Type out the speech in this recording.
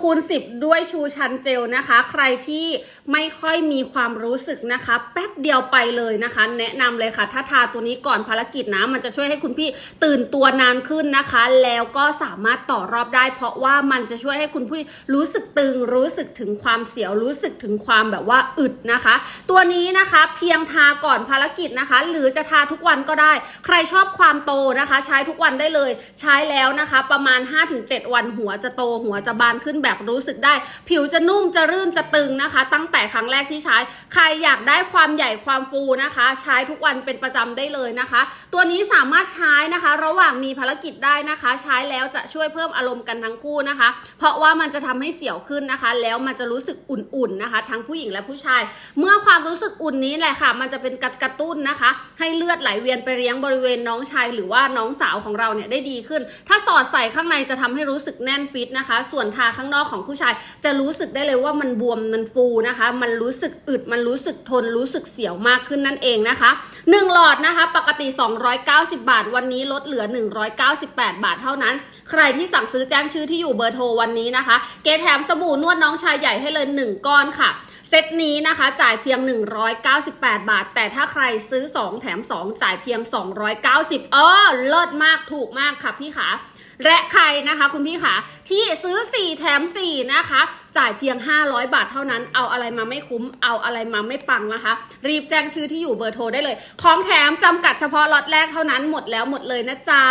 คูณ 10 ด้วยชูชันเจลนะคะ ใครที่ไม่ค่อยมีความรู้สึกนะคะ แป๊บเดียวไปเลยนะคะ แนะนำเลยค่ะ ถ้าทาตัวนี้ก่อนภารกิจนะ มันจะช่วยให้คุณพี่ตื่นตัวนานขึ้นนะคะ แล้วก็สามารถต่อรอบได้ เพราะว่ามันจะช่วยให้คุณพี่รู้สึกตึง รู้สึกถึงความเสียวรู้สึกถึงความแบบว่าอึดนะคะ ตัวนี้นะคะเพียงทาก่อนภารกิจนะคะ หรือจะทาทุกวันก็ได้ ใครชอบความโตนะคะ ใช้ทุกวันได้เลย ใช้แล้วนะคะ ประมาณ 5-7 วันหัวจะโตหัวจะบานขึ้นแบบรู้สึกได้ ผิวจะนุ่มจะรื่นจะตึงนะคะ ตั้งแต่ครั้งแรกที่ใช้ ใครอยากได้ความใหญ่ความฟูนะคะ ใช้ทุกวันเป็นประจำได้เลยนะคะ ตัวนี้สามารถใช้นะคะ ระหว่างมีภารกิจได้นะคะ ใช้แล้วจะช่วยเพิ่มอารมณ์กันทั้งคู่นะคะ เพราะว่ามันจะทำให้เสียวขึ้นนะคะ แล้วมันจะรู้สึกอุ่นๆนะคะ ทั้งผู้หญิงและผู้ชาย เมื่อความรู้สึกอุ่นนี้แหละค่ะ มันจะเป็นกระตุ้นนะคะ ให้เลือดไหลเวียนไปเลี้ยงบริเวณน้องชายหรือว่าน้องสาวของเราเนี่ยได้ดีขึ้น ถ้าสอดใส่ข้างในจะทำให้รู้สึกแน่นฟิตนะคะ ส่วนทาข้างนอกของผู้ชาย จะรู้สึกได้เลยว่ามันบวมมันฟูนะคะ มันรู้สึกอึดมันรู้สึกทนรู้สึกเสียวมากขึ้นนั่นเองนะคะหนึ่งหลอดนะคะ ปกติ 290 บาท วันนี้ลดเหลือ 198 บาทเท่านั้น ใครที่สั่งซื้อแจ้งชื่อที่อยู่เบอร์โทรวันนี้นะคะ เกแถมสบู่นวดน้องชายใหญ่ให้เลย 1 ก้อนค่ะเซตนี้นะคะจ่ายเพียง 198 บาท แต่ถ้าใครซื้อ 2 แถม 2 จ่ายเพียง 290 เออ เลิศมากถูกมากค่ะพี่ขา และใครนะคะคุณพี่ขาที่ซื้อ 4 แถม 4 นะคะ จ่ายเพียง 500 บาทเท่านั้น เอาอะไรมาไม่คุ้ม เอาอะไรมาไม่ปังนะคะ รีบแจ้งชื่อที่อยู่เบอร์โทรได้เลย ของแถมจำกัดเฉพาะล็อตแรกเท่านั้นหมดแล้วหมดเลยนะจ๊ะ